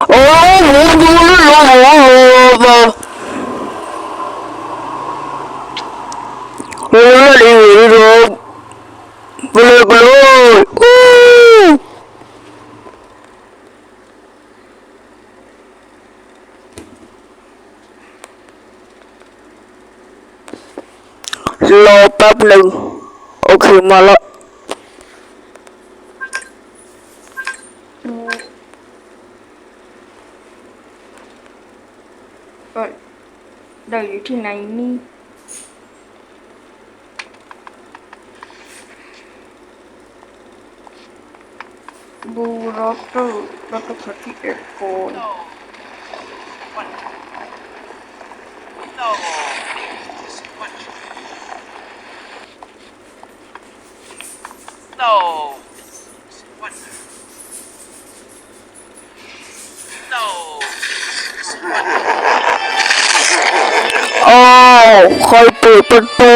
어, 모두를 넘어가. 오늘이 이리로 블랙으로 Lo Public Ok, mà lắm এটি নাইনি Buraco, buraco thirty eight phone. No. What? No. ใครเปิดประตู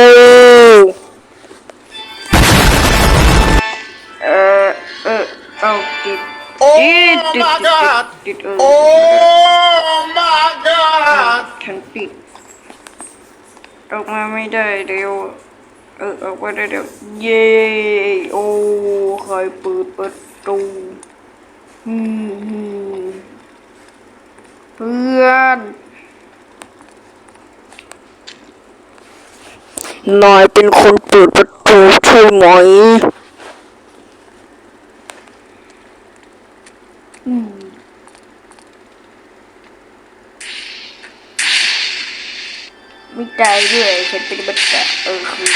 เออเออเอาติดติดติด my ติด God. ติดเออ Oh my God. ฉันปิดออกมาไม่ได้เดี๋ยวเออออกมาได้เดี๋ยวเย้โอ้ใครเปิดประตูอืมเพื่อน นายเป็นคนเปิดประตูใช่ไหม อืม ไม่ตายด้วยฉันเป็นบัตตาเออคือ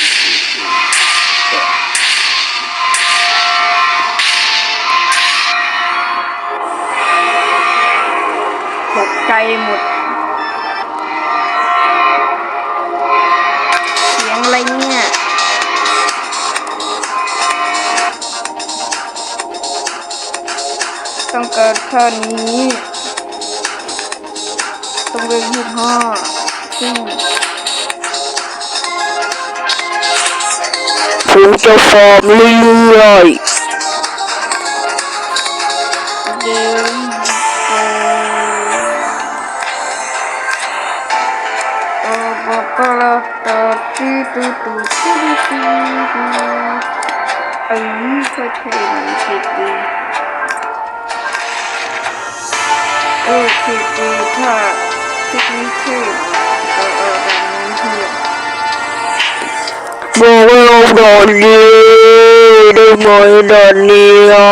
ตกใจหมด ต้องเกิดแค่นี้ ต้องเรียนยี่ห้าซึ่งผมจะฟอร์มเรื่อยเดลิโกโอบอกกลาตาตีตูตูตูตูตูอันนี้ก็เท่เหมือนคิดดี เออคิดดีถ้าคิดนี้เท่เออเออแบบนี้เท่ๆบอกว่าเราดอนนี้ได้ไหมดอนนี้อะ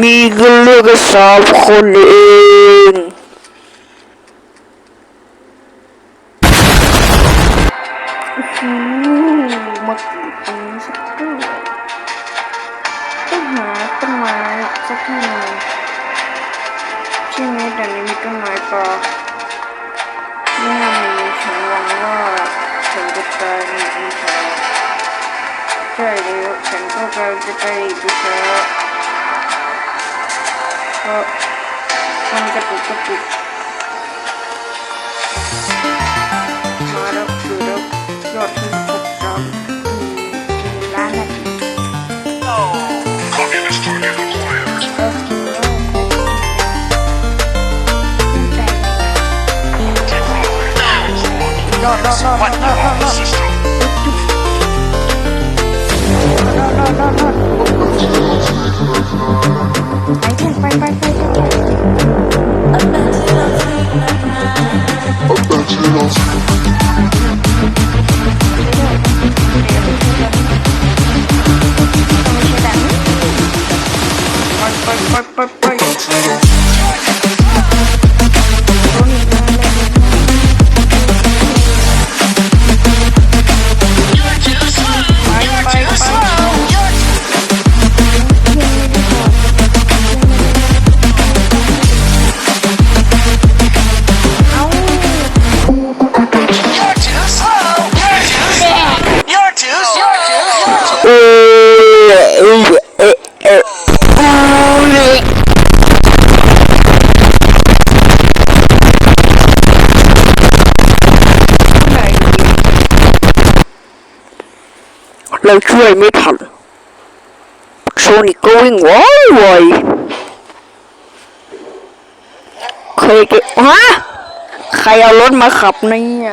มีกันเลือกสามคนเองมาปูตรงนี้สักด้ต้องหาต้นไม้สักหนึ่ง ที่นนี้มีต้นไม้ปลอเมื่อมีฉันหวังว่าฉันจะตายในปีเช้วใช่แล้วฉันก็กำลังจะตายในปีเช้วเพราะมันจะปุกกระตุก is what you are listening to. Bye, bye. เราช่วยไม่ทันโซนิกก็วิ่งไวไวเคยเก็บฮะใครเอารถมาขับเนี่ย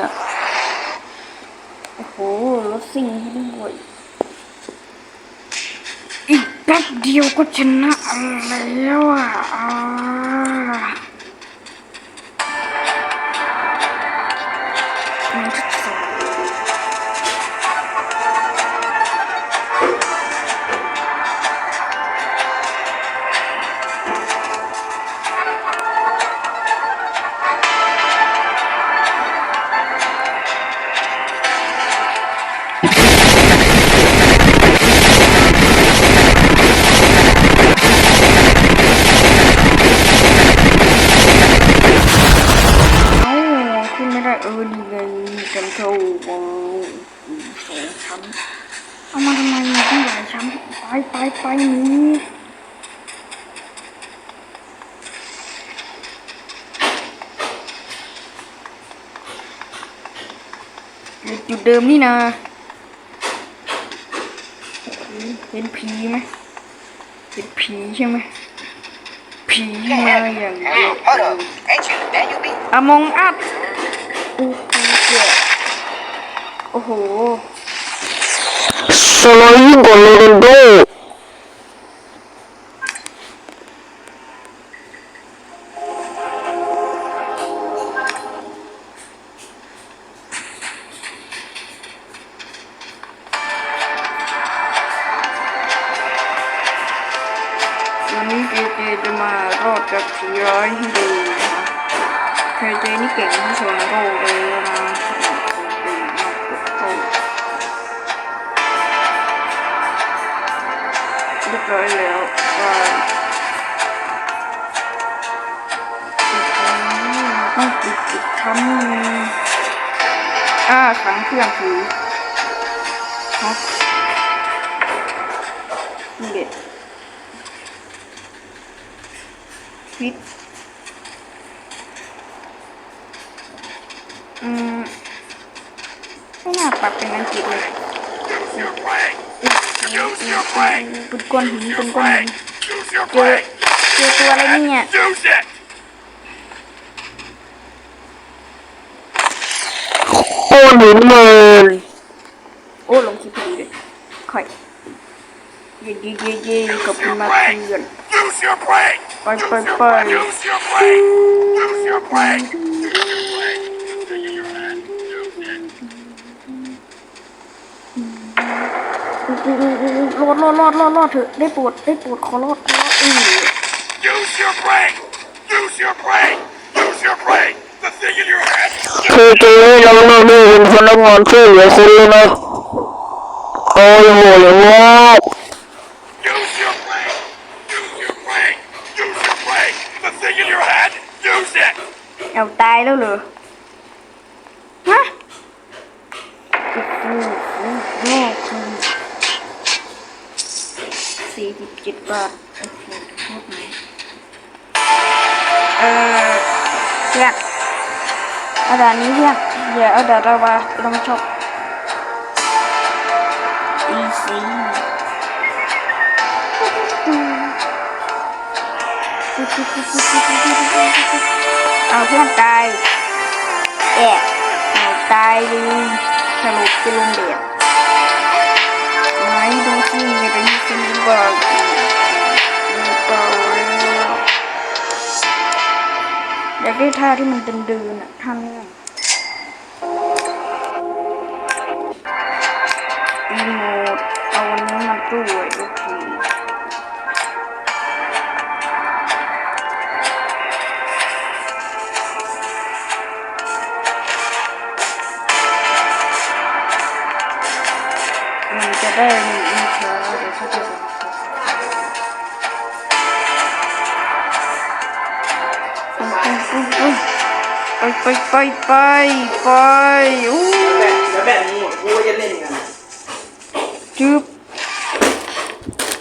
โอ้โหรถซิ่งให้ด้วยอีกแป๊บเดียวก็ชนะแล้วอะ ไปนี่จุดเดิมนี่นะ เห็นผีไหมเห็นผีใช่ไหมผีมาอย่างเดียวอมองอัพโอ้โหโอ้โหสโลว์ยิ่งกว่าโรนัลโด วันนี้เจเจจะมารอดจากผีร้ายให้ดูนะคะเจเจนี่เก่งที่สุดในโลกเลยนะเก่งมากโอ้เรียบร้อยแล้วว่าต้องปิดอีกครั้งนึงอ่าขังเครื่องผีฮะนี่เด็ด พิษอืมไม่น่าปรับเป็นอังกฤษเลย Your brain. Use your brain. เป็นก้อนหินเป็นก้อนหิน Use your เจอ brain. เจอตัวอะไรเนี่ย Use it. โอ้หนุนเลยโอ้ลงคลิปพอดีเลยค่อยเย่เย่เย่เย่ขอบคุณมากเพื่อน Use your brain. Bye, Use bye, your bye. brain. Use your brain. Use your brain. Use your brain. Think in your head. Use it. รอดรอดรอดรอดรอดเถอะได้โปวดได้โปวดขอรอดขอรอดอือ Use your brain. Use your brain. Use your brain. The thing in your head. เคยเจอน้องโรนัลโดเป็นพนักงานช่วยเหลือคนเลยนะโอ้ยโหอย่างว่าก your brain. Use your brain. Use your brain. The thing in your head. Use it. เอาตายแล้วเหรอฮะโอ้โหโอ้โหสี่สิบเจ็ดบาทโอ้โหโคตรไหนเออเพื่อนเอาด่านนี้เพื่อนอย่าเอาด่านเรามาเราม่ชอบ easy เอาเพื่อนตายแอะเอาตายเลยสรุปจะลงเด็ดไหนดูสิมีอะไรที่ฉันบอกดูเปล่าแล้วอยากได้ท่าที่มันเดินๆอะท่านี้ยรีโม ไปไปไปไปไปอู้แล้วแบบนี้หมดกูก็จะเล่นกันจึบ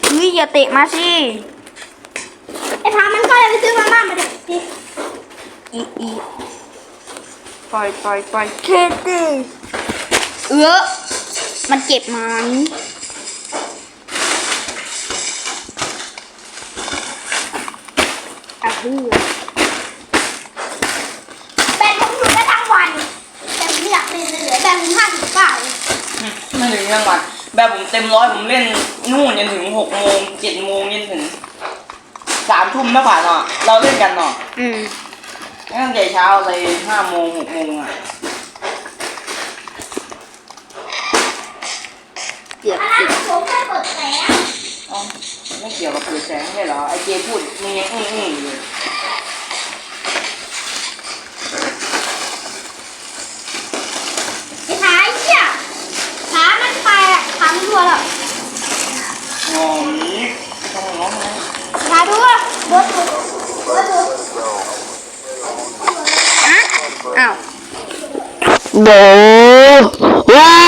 เฮ้ยอย่าเตะมาสิไอ้พามันก็เลยไปซื้อมาม่ามาเด็กดิอีอีไปไปไปเคตีเออมันเก็บมันอะเพื่อ ทั้งวัน แบบผมเต็มร้อยผมเล่นนู่นจนถึงหกโมงเจ็ดโมงจนถึงสามทุ่มนะผ่านเนาะเราเล่นกันเนาะอืมตั้งแต่เช้าเลยห้าโมงหกโมงอะเกือบสิบเอ้าไม่เกี่ยวกับเปิดแสงใช่เหรอไอเจพูดมึงยังอื้ออื้ออยู่เลย ดูว่าบดดูบดดูอะอ้าวโดว้า